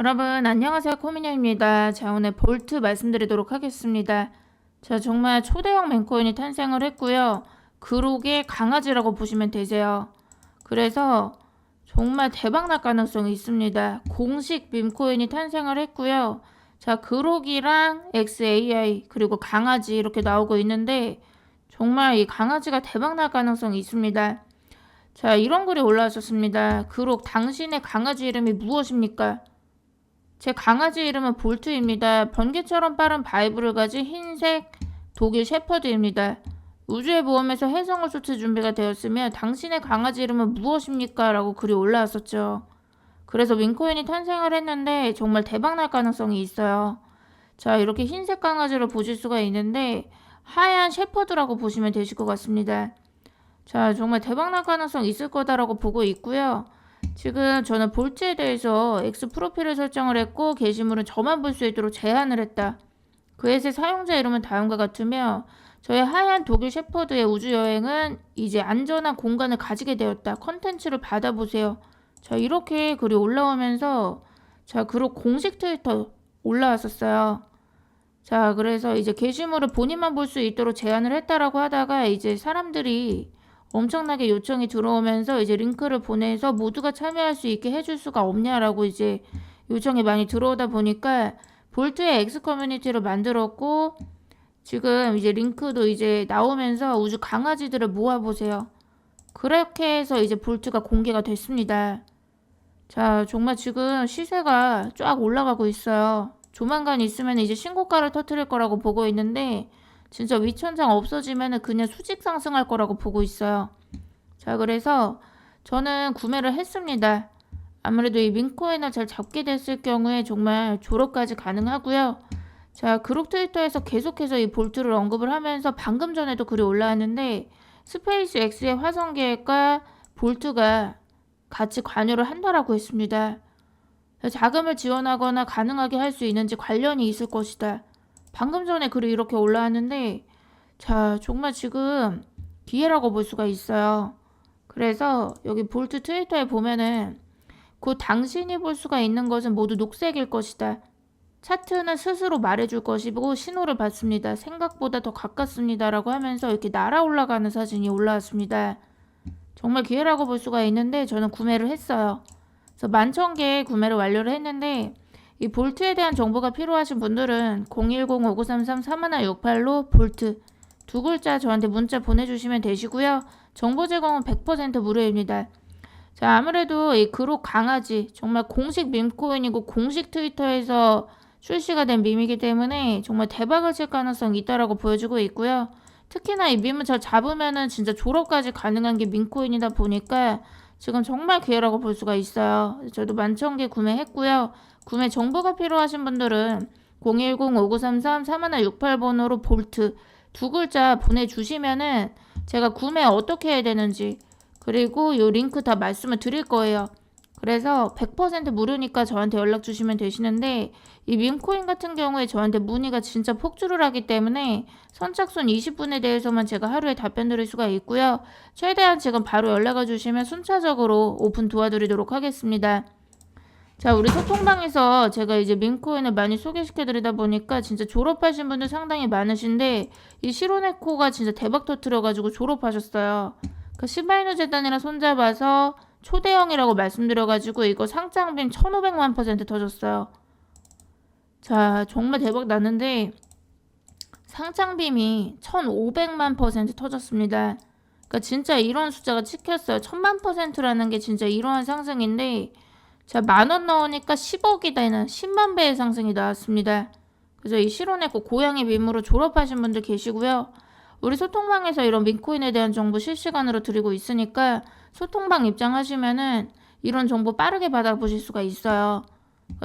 여러분 안녕하세요 코미녀입니다. 자 오늘 볼트 말씀드리도록 하겠습니다. 자 정말 초대형 맹코인이 탄생을 했고요. 그록의 강아지라고 보시면 되세요. 그래서 정말 대박날 가능성이 있습니다. 공식 밈코인이 탄생을 했고요. 자 그록이랑 XAI 그리고 강아지 이렇게 나오고 있는데 정말 이 강아지가 대박날 가능성이 있습니다. 자 이런 글이 올라왔었습니다. 그록 당신의 강아지 이름이 무엇입니까? 제 강아지 이름은 볼트입니다. 번개처럼 빠른 바이브를 가진 흰색 독일 셰퍼드입니다. 우주의 보험에서 해성을 쫓을 준비가 되었으며 당신의 강아지 이름은 무엇입니까? 라고 글이 올라왔었죠. 그래서 윙코인이 탄생을 했는데 정말 대박날 가능성이 있어요. 자, 이렇게 흰색 강아지를 보실 수가 있는데 하얀 셰퍼드라고 보시면 되실 것 같습니다. 자, 정말 대박날 가능성 있을 거다라고 보고 있고요. 지금 저는 볼트에 대해서 X 프로필을 설정을 했고 게시물은 저만 볼 수 있도록 제한을 했다. 그에서 사용자 이름은 다음과 같으며 저의 하얀 독일 셰퍼드의 우주 여행은 이제 안전한 공간을 가지게 되었다. 컨텐츠를 받아보세요. 자 이렇게 글이 올라오면서 자 그리고 공식 트위터 올라왔었어요. 자 그래서 이제 게시물을 본인만 볼 수 있도록 제한을 했다라고 하다가 이제 사람들이 엄청나게 요청이 들어오면서 이제 링크를 보내서 모두가 참여할 수 있게 해줄 수가 없냐라고 이제 요청이 많이 들어오다 보니까 볼트의 X 커뮤니티를 만들었고 지금 이제 링크도 이제 나오면서 우주 강아지들을 모아보세요. 그렇게 해서 이제 볼트가 공개가 됐습니다. 자, 정말 지금 시세가 쫙 올라가고 있어요. 조만간 있으면 이제 신고가를 터트릴 거라고 보고 있는데 진짜 위천장 없어지면 그냥 수직 상승할 거라고 보고 있어요. 자, 그래서 저는 구매를 했습니다. 아무래도 이 민코인을 잘 잡게 됐을 경우에 정말 졸업까지 가능하고요. 자, 그룹 트위터에서 계속해서 이 볼트를 언급을 하면서 방금 전에도 글이 올라왔는데 스페이스 X의 화성 계획과 볼트가 같이 관여를 한다라고 했습니다. 자금을 지원하거나 가능하게 할 수 있는지 관련이 있을 것이다. 방금 전에 글이 이렇게 올라왔는데, 자, 정말 지금 기회라고 볼 수가 있어요. 그래서 여기 볼트 트위터에 보면은 곧 당신이 볼 수가 있는 것은 모두 녹색일 것이다. 차트는 스스로 말해줄 것이고 신호를 받습니다. 생각보다 더 가깝습니다라고 하면서 이렇게 날아 올라가는 사진이 올라왔습니다. 정말 기회라고 볼 수가 있는데 저는 구매를 했어요. 그래서 만천 개 구매를 완료를 했는데 이 볼트에 대한 정보가 필요하신 분들은 010-5933-3168로 볼트 두 글자 저한테 문자 보내주시면 되시고요. 정보 제공은 100% 무료입니다. 자 아무래도 이 그룹 강아지 정말 공식 밈코인이고 공식 트위터에서 출시가 된 밈이기 때문에 정말 대박을 칠 가능성이 있다라고 보여주고 있고요. 특히나 이 밈을 잘 잡으면은 진짜 졸업까지 가능한 게 밈코인이다 보니까 지금 정말 기회라고 볼 수가 있어요. 저도 만천 개 구매했고요. 구매 정보가 필요하신 분들은 010-5933-3168번으로 볼트 두 글자 보내주시면은 제가 구매 어떻게 해야 되는지 그리고 요 링크 다 말씀을 드릴 거예요. 그래서 100% 무료니까 저한테 연락 주시면 되시는데 이 밈코인 같은 경우에 저한테 문의가 진짜 폭주를 하기 때문에 선착순 20분에 대해서만 제가 하루에 답변 드릴 수가 있고요. 최대한 지금 바로 연락을 주시면 순차적으로 오픈 도와드리도록 하겠습니다. 자, 우리 소통방에서 제가 이제 밈코인을 많이 소개시켜 드리다 보니까 진짜 졸업하신 분들 상당히 많으신데 이 시로네코가 진짜 대박 터트려 가지고 졸업하셨어요. 그 시바이누 재단이랑 손잡아서 초대형이라고 말씀드려가지고 이거 상장빔 1500만 퍼센트 터졌어요. 자, 정말 대박 났는데 상장빔이 1500만 퍼센트 터졌습니다. 그러니까 진짜 이런 숫자가 찍혔어요. 1000만 퍼센트라는 게 진짜 이러한 상승인데 자, 만 원 넣으니까 10억이 되는 10만 배의 상승이 나왔습니다. 그래서 이 실온했고 고양이 밈으로 졸업하신 분들 계시고요. 우리 소통방에서 이런 민코인에 대한 정보 실시간으로 드리고 있으니까 소통방 입장하시면은 이런 정보 빠르게 받아보실 수가 있어요.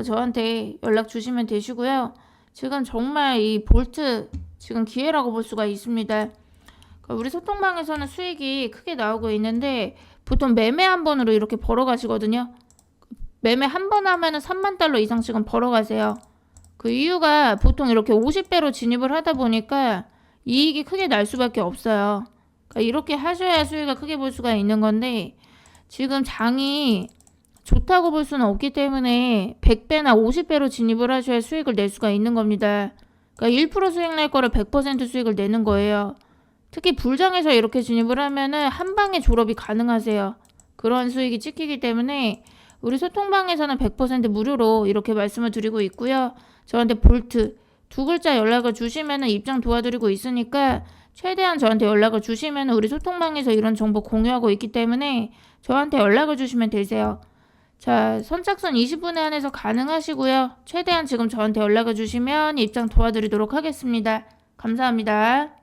저한테 연락 주시면 되시고요. 지금 정말 이 볼트 지금 기회라고 볼 수가 있습니다. 우리 소통방에서는 수익이 크게 나오고 있는데 보통 매매 한 번으로 이렇게 벌어가시거든요. 매매 한 번 하면은 3만 달러 이상씩은 벌어가세요. 그 이유가 보통 이렇게 50배로 진입을 하다 보니까 이익이 크게 날 수밖에 없어요. 그러니까 이렇게 하셔야 수익을 크게 볼 수가 있는 건데 지금 장이 좋다고 볼 수는 없기 때문에 100배나 50배로 진입을 하셔야 수익을 낼 수가 있는 겁니다. 그러니까 1% 수익 낼 거를 100% 수익을 내는 거예요. 특히 불장에서 이렇게 진입을 하면은 한 방에 졸업이 가능하세요. 그런 수익이 찍히기 때문에 우리 소통방에서는 100% 무료로 이렇게 말씀을 드리고 있고요. 저한테 볼트 두 글자 연락을 주시면은 입장 도와드리고 있으니까 최대한 저한테 연락을 주시면 우리 소통방에서 이런 정보 공유하고 있기 때문에 저한테 연락을 주시면 되세요. 자, 선착순 20분에 한해서 가능하시고요. 최대한 지금 저한테 연락을 주시면 입장 도와드리도록 하겠습니다. 감사합니다.